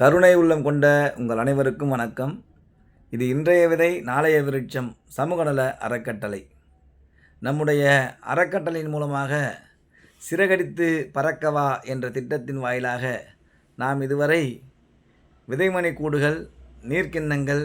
கருணை உள்ளம் கொண்ட உங்கள் அனைவருக்கும் வணக்கம். இது இன்றைய விதை நாளைய விருட்சம் சமூகநல அறக்கட்டளை. நம்முடைய அறக்கட்டளையின் மூலமாக சிறகடித்து பறக்கவா என்ற திட்டத்தின் வாயிலாக நாம் இதுவரை விதைமணி கூடுகள் நீர்க்கிண்ணங்கள்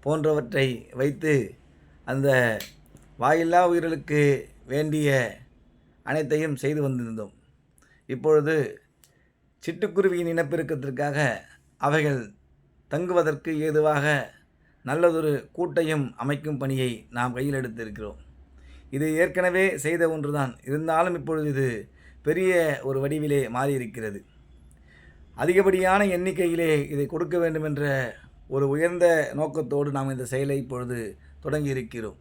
போன்றவற்றை வைத்து அந்த வாயில்லா உயிர்களுக்கு வேண்டிய அனைத்தையும் செய்து வந்திருந்தோம். இப்பொழுது சிட்டுக்குருவியின் இனப்பெருக்கத்திற்காக அவைகள் தங்குவதற்கு ஏதுவாக நல்லதொரு கூட்டையும் அமைக்கும் பணியை நாம் கையில் எடுத்திருக்கிறோம். இது ஏற்கனவே செய்த ஒன்றுதான். இருந்தாலும் இப்பொழுது இது பெரிய ஒரு வடிவிலே மாறியிருக்கிறது. அதிகப்படியான எண்ணிக்கையிலே இதை கொடுக்க வேண்டும் என்ற ஒரு உயர்ந்த நோக்கத்தோடு நாம் இந்த செயலை இப்பொழுது தொடங்கி இருக்கிறோம்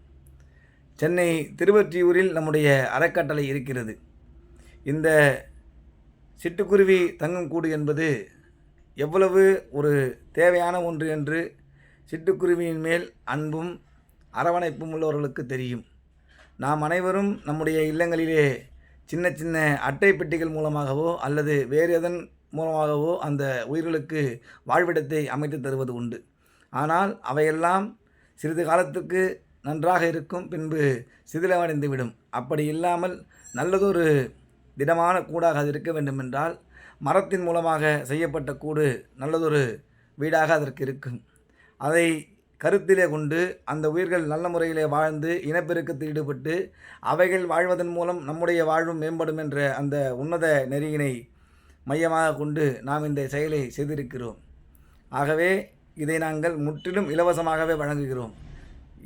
சென்னை திருவற்றியூரில் நம்முடைய அறக்கட்டளை இருக்கிறது. இந்த சிட்டுக்குருவி தங்கும் கூடு என்பது எவ்வளவு ஒரு தேவையான ஒன்று என்று சிட்டுக்குருவியின் மேல் அன்பும் அரவணைப்பும் உள்ளவர்களுக்கு தெரியும். நாம் அனைவரும் நம்முடைய இல்லங்களிலே சின்ன சின்ன அட்டை பெட்டிகள் மூலமாகவோ அல்லது வேறு எதன் மூலமாகவோ அந்த உயிர்களுக்கு வாழ்விடத்தை அமைத்து தருவது உண்டு. ஆனால் அவையெல்லாம் சிறிது காலத்துக்கு நன்றாக இருக்கும் பின்பு சிதிலமடைந்துவிடும். அப்படி இல்லாமல் நல்லதொரு திடமான கூடாக அது இருக்க வேண்டுமென்றால் மரத்தின் மூலமாக செய்யப்பட்ட கூடு நல்லதொரு வீடாக அதற்கு இருக்கும். அதை கருத்திலே கொண்டு அந்த உயிர்கள் நல்ல முறையிலே வாழ்ந்து இனப்பெருக்கத்தில் ஈடுபட்டு அவைகள் வாழ்வதன் மூலம் நம்முடைய வாழ்வும் மேம்படும் என்ற அந்த உன்னத நெறியினை மையமாக கொண்டு நாம் இந்த செயலை செய்திருக்கிறோம். ஆகவே இதை நாங்கள் முற்றிலும் இலவசமாகவே வழங்குகிறோம்.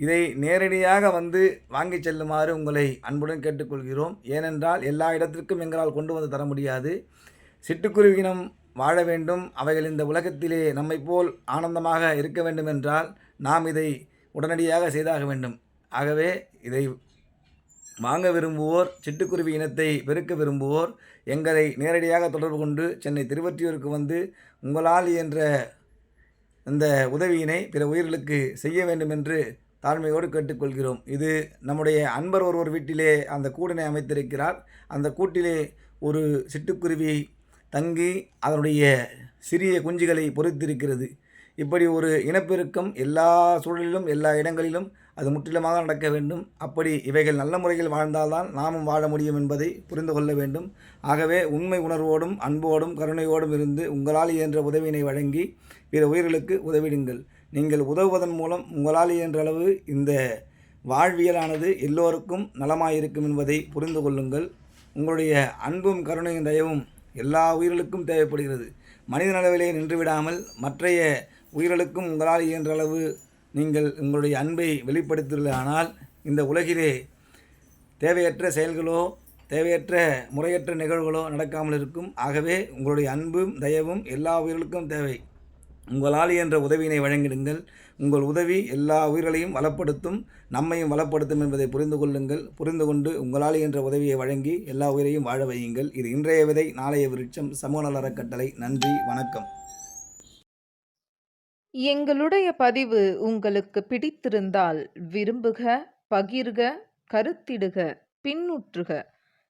இதை நேரடியாக வந்து வாங்கி செல்லுமாறு உங்களை அன்புடன் கேட்டுக்கொள்கிறோம். ஏனென்றால் எல்லா இடத்திற்கும் எங்களால் கொண்டு வந்து தர முடியாது. சிட்டுக்குருவினம் வாழ வேண்டும். அவைகள் இந்த உலகத்திலே நம்மை போல் ஆனந்தமாக இருக்க வேண்டும் என்றால் நாம் இதை உடனடியாக செய்தாக வேண்டும். ஆகவே இதை வாங்க விரும்புவோர் சிட்டுக்குருவி இனத்தை பெருக்க விரும்புவோர் எங்களை நேரடியாக தொடர்பு கொண்டு சென்னை திருவற்றியூருக்கு வந்து உங்களால் என்ற இந்த உதவியினை பிற உயிர்களுக்கு செய்ய வேண்டும் என்று தாழ்மையோடு கேட்டுக்கொள்கிறோம். இது நம்முடைய அன்பர் ஒருவர் வீட்டிலே அந்த கூடினை அமைத்திருக்கிறார். அந்த கூட்டிலே ஒரு சிட்டுக்குருவி தங்கி அதனுடைய சிறிய குஞ்சுகளை பொறுத்திருக்கிறது. இப்படி ஒரு இனப்பெருக்கம் எல்லா சூழலிலும் எல்லா இடங்களிலும் அது முற்றிலுமாக நடக்க வேண்டும். அப்படி இவைகள் நல்ல முறையில் வாழ்ந்தால்தான் நாமும் வாழ முடியும் என்பதை புரிந்து கொள்ள வேண்டும். ஆகவே உண்மை உணர்வோடும் அன்போடும் கருணையோடும் இருந்து உங்களால் இயன்ற உதவியினை வழங்கி பிற உயிர்களுக்கு உதவிடுங்கள். நீங்கள் உதவுவதன் மூலம் உங்களால் இயன்ற அளவு இந்த வாழ்வியலானது எல்லோருக்கும் நலமாயிருக்கும் என்பதை புரிந்து கொள்ளுங்கள். உங்களுடைய அன்பும் கருணையும் தயவும் எல்லா உயிர்களுக்கும் தேவைப்படுகிறது. மனித நலவிலே நின்றுவிடாமல் மற்றைய உயிர்களுக்கும் உங்களால் இயன்ற அளவு நீங்கள் உங்களுடைய அன்பை வெளிப்படுத்தியுள்ளதானால் இந்த உலகிலே தேவையற்ற செயல்களோ தேவையற்ற முறையற்ற நிகழ்வுகளோ நடக்காமல் இருக்கும். ஆகவே உங்களுடைய அன்பும் தயவும் எல்லா உயிர்களுக்கும் தேவை. உங்களால் என்ற உதவியினை வழங்கிடுங்கள். உங்கள் உதவி எல்லா உயிர்களையும் வளப்படுத்தும் நம்மையும் வளப்படுத்தும் என்பதை புரிந்து கொள்ளுங்கள். புரிந்து கொண்டு உங்களால் என்ற உதவியை வழங்கி எல்லா உயிரையும் வாழ வையுங்கள். இது இன்றைய விதை நாளைய விருட்சம். சமூக நல அறக்கட்டளை. நன்றி வணக்கம். எங்களுடைய பதிவு உங்களுக்கு பிடித்திருந்தால் விரும்புக பகிர்க கருத்திடுக பின்னுற்றுக.